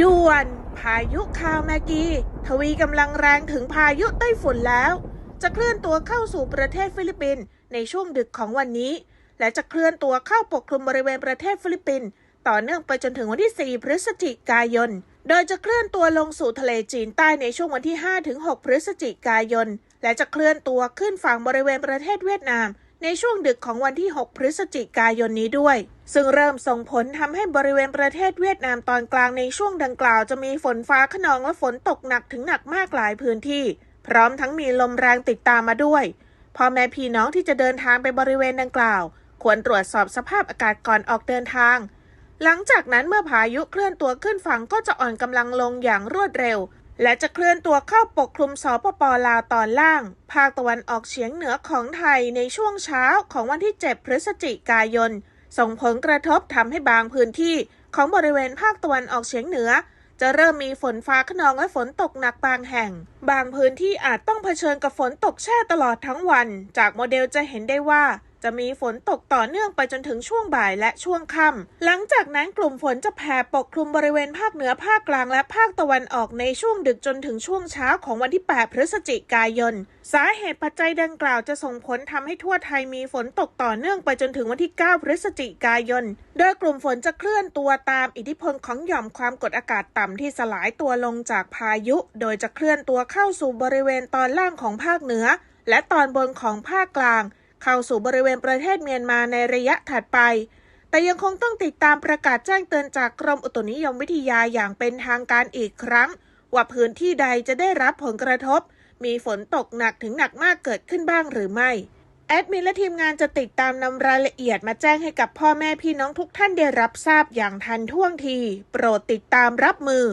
ด่วน พายุคาวแมกี ทวีกำลังแรงถึงพายุไต้ฝุ่นแล้ว จะเคลื่อนตัวเข้าสู่ประเทศฟิลิปปินส์ในช่วงดึกของวันนี้ และจะเคลื่อนตัวเข้าปกคลุมบริเวณประเทศฟิลิปปินส์ต่อเนื่องไปจนถึงวันที่ 4 พฤศจิกายน โดยจะเคลื่อนตัวลงสู่ทะเลจีนใต้ในช่วงวันที่5ถึง6พฤศจิกายน และจะเคลื่อนตัวขึ้นฝั่งบริเวณประเทศเวียดนาม ในช่วงดึกของวันที่ 6 พฤศจิกายนนี้ด้วย ซึ่งเริ่มส่งผลทำให้บริเวณประเทศเวียดนามตอนกลางในช่วงดังกล่าวจะมีฝนฟ้าขนองและฝนตกหนักถึงหนักมากหลายพื้นที่ พร้อมทั้งมีลมแรงติดตามมาด้วยพ่อแม่พี่น้องที่จะเดินทางไปบริเวณดังกล่าว ควรตรวจสอบสภาพอากาศก่อนออกเดินทาง หลังจากนั้นเมื่อพายุเคลื่อนตัวขึ้นฝั่งก็จะอ่อนกำลังลงอย่างรวดเร็ว และจะเคลื่อนตัวเข้าปกคลุมสปปลาวตอนล่าง ภาคตะวันออกเฉียงเหนือของไทยในช่วงเช้าของวันที่ 7 พฤศจิกายน ส่งผลกระทบทำให้บางพื้นที่ของบริเวณภาคตะวันออกเฉียงเหนือ จะเริ่มมีฝนฟ้าขนองและฝนตกหนักบางแห่ง บางพื้นที่อาจต้องเผชิญกับฝนตกแช่ตลอดทั้งวัน จากโมเดลจะเห็นได้ว่า จะมีฝนตกต่อเนื่องไปจนถึงช่วงบ่ายและช่วงค่ำหลังจากนั้นกลุ่มฝนจะแผ่ปกคลุมบริเวณภาคเหนือภาคกลางและภาคตะวันออกในช่วงดึกจนถึงช่วงเช้าของวันที่ 8 พฤศจิกายน สาเหตุปัจจัยดังกล่าวจะส่งผลทำให้ทั่วไทยมีฝนตกต่อเนื่องไปจนถึงวันที่ 9 พฤศจิกายน โดยกลุ่มฝนจะเคลื่อนตัวตามอิทธิพลของหย่อมความกดอากาศต่ำที่สลายตัวลงจากพายุ โดยจะเคลื่อนตัวเข้าสู่บริเวณตอนล่างของภาคเหนือ และตอนบนของภาคกลาง เข้าสู่บริเวณประเทศเมียนมาในระยะถัดไป แต่ยังคงต้องติดตามประกาศแจ้งเตือนจากกรมอุตุนิยมวิทยาอย่างเป็นทางการอีกครั้ง ว่าพื้นที่ใดจะได้รับผลกระทบ มีฝนตกหนักถึงหนักมากเกิดขึ้นบ้างหรือไม่แอดมินและทีมงานจะติดตามนำรายละเอียดมาแจ้งให้กับพ่อแม่พี่น้องทุกท่านได้รับทราบอย่างทันท่วงที โปรดติดตามรับมือ